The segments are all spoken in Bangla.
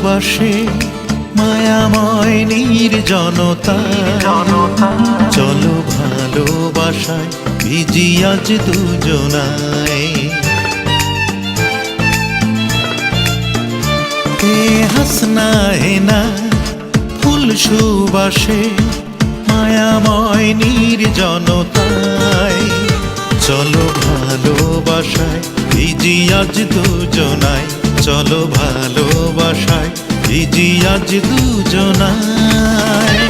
ভালোবাসে মায়াময় নির্জনতা। চলো ভালোবাসায় ভিজি আজ দুজনায়। হাসনা হেনা ফুল সুবাসে মায়াময় নির্জনতায়। চলো ভালোবাসায় ভিজি আজ দুজনায়। চলো ভালোবাসায় ভিজি আজ দুজনায়।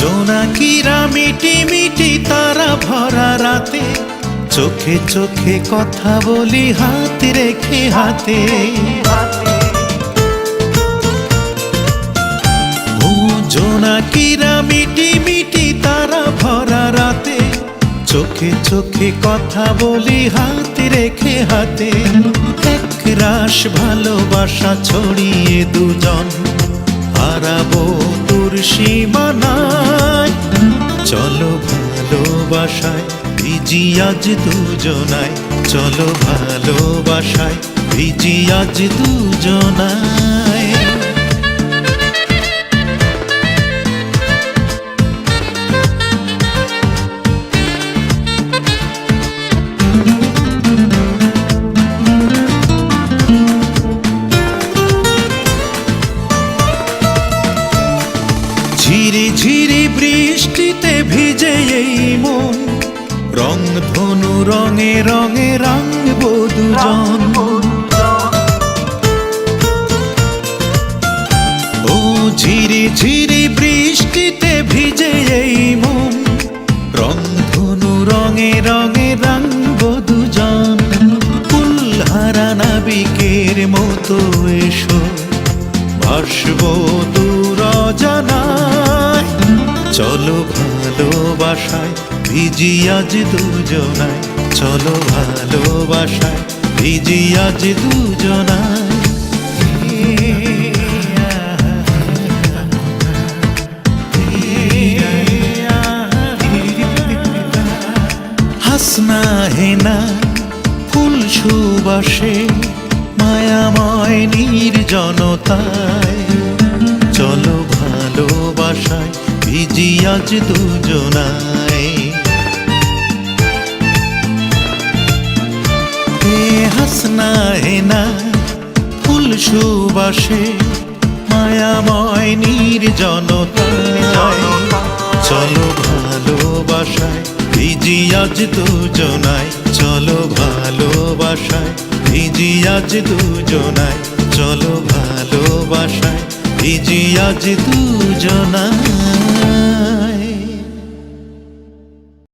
জোনাকিরা মিটি মিটি তারা ভরা রাতে চোখে চোখে কথা বলি, হাত রেখে হাতে। জোনাকিরা মিটি মিটি তারা ভরা রাতে। চোখে চোখে কথা বলি, হাত রেখে হাতে। এক রাস ভালোবাসা ছড়িয়ে দুজন। হারাবো তোর সীমানায়। চলো ভালোবাসায় ভিজি আজ দুজনায় চলো ভালোবাসায় ভিজি আজ দুজনায়। ঝিরি ঝিরি বৃষ্টিতে ভিজে এই মন রং ধনু, রঙে রঙে রাঙব দুজন ও ঝিরি ঝিরি বৃষ্টিতে ভিজে এই মন। রং ধনু, রঙে রঙে রাঙব দুজন ফুলহারা নাবিকের মতো এসো। ভাসব দূর জানায় চলো ভালোবাসায় ভিজি আজ দুজনায়। চলো ভালোবাসায় ভিজি আজ দুজনায়। হাসনা হেনা, ফুল সুবাসে, মায়াময় নির্জনতায়। ভিজি আজ দুজনায় হে হাসনা হেনা ফুল সুবাসে মায়াময় নির্জনতায় চলো ভালোবাসায় ভিজি আজ দুজনায় চলো ভালোবাসায় ভিজি আজ দুজনায় চলো ভালোবাসায় ভিজি আজ দুজনায়